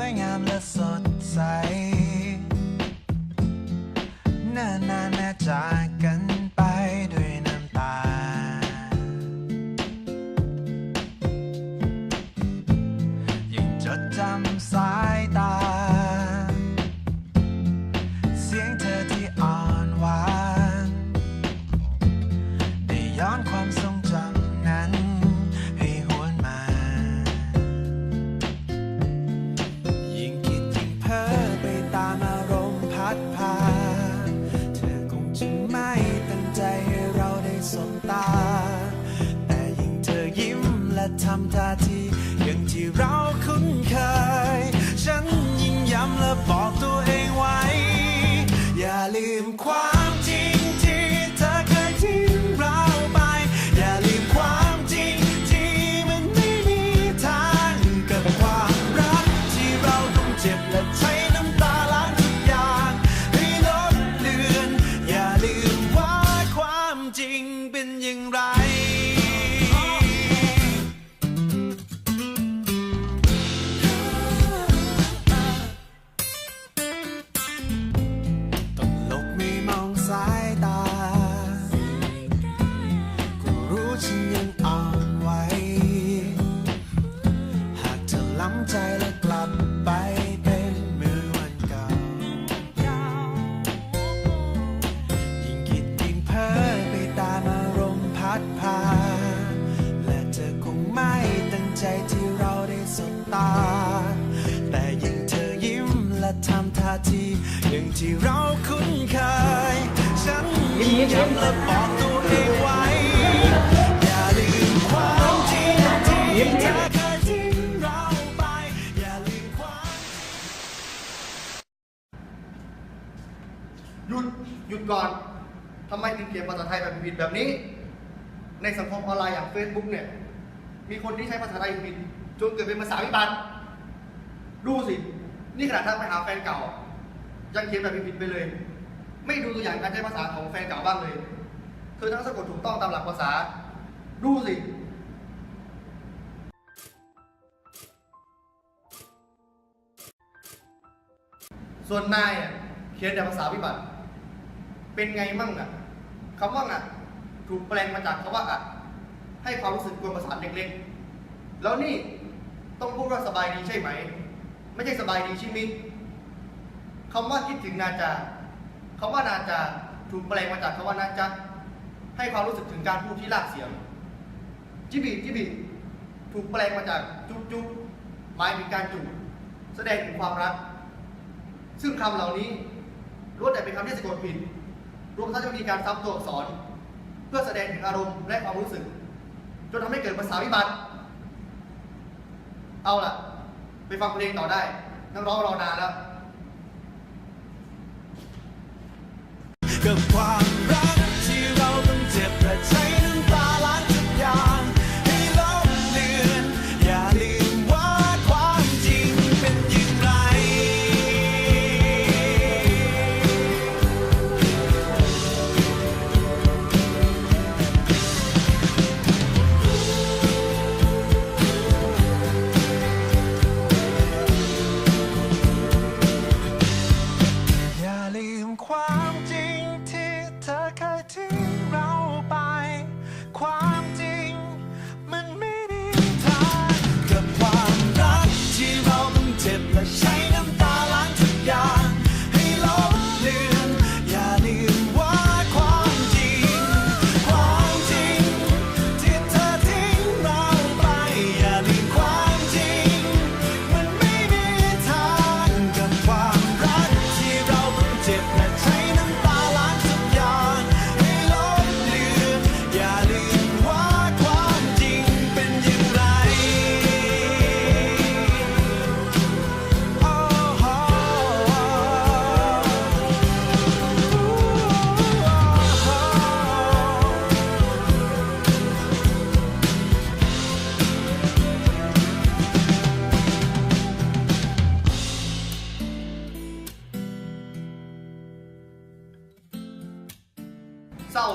วยงามและสดใสนานานแม้จากกันไปด้วยน้ำตา ยังจดจำา แต่ยิ่งเธอยิ้มและทำท่าทีอย่างที่เราคุ้นเคย ฉันยิ่งย้ำและบอก ใจและกลับไปเป็นเหมือนวันเก่า ยิ่งคิดยิ่งเพ้อไปตามอารมณ์พัดพา และเธอคงไม่ตั้งใจที่เราได้สบตา แต่ยิ่งเธอยิ้มและทำท่าทีอย่างที่เราคุ้นเคย ฉันยิ่งย้ำและบอก ก่อนทำไมถึงเขียนภาษาไทยแบบผิดแบบนี้ ในสังคมออนไลน์อย่าง Facebook เนี่ย มีคนที่ใช้ภาษาไทยผิดจนเกิดเป็นภาษาวิบัติดูสิ นี่ขนาดทักไปหาแฟนเก่า ยังเขียนแบบผิดไปเลย ไม่ดูตัวอย่างการใช้ภาษาของแฟนเก่าบ้างเลย เธอทั้งสะกดถูกต้องตามหลักภาษา ดูสิส่วนนายเขียนแต่ภาษาวิบัติ เป็นไงมั่งอะคำว่าอะถูกแปลงมาจากคำว่าอะให้ความรู้สึกกวนประสาทเล็กๆ แล้วนี่ต้องพูดว่าสบายดีใช่ไหม ไม่ใช่สบายดีใช่ไหมคำว่าคิดถึงนาจาคำว่านาจาถูกแปลงมาจากคำว่านาจาให้ความรู้สึกถึงการพูดที่ลากเสียง จิบิจิบิถูกแปลงมาจากจุ๊บจุ๊บหมายถึงการจูบแสดงถึงความรัก ซึ่งคำเหล่านี้ล้วนแต่เป็นคำที่สะกดผิด รวมทั้งจะมีการซ้ำตัวอักษร เพื่อแสดงถึงอารมณ์และความรู้สึก จนทำให้เกิดภาษาวิบัติ เอาล่ะ ไปฟังเพลงต่อได้นักร้องรอนานแล้ว กับความรัก ลืมความ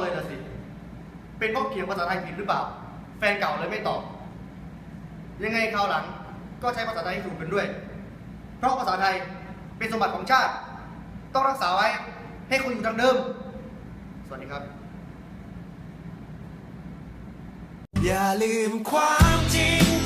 เลยนะสิ เป็นเพราะเขียนภาษาไทยผิดหรือเปล่า แฟนเก่าเลยไม่ตอบ ยังไงคราวหลังก็ใช้ภาษาไทยให้ถูกกันด้วย เพราะภาษาไทยเป็นสมบัติของชาติ ต้องรักษาไว้ให้คงอยู่ดังเดิม สวัสดีครับ อย่าลืมความจริง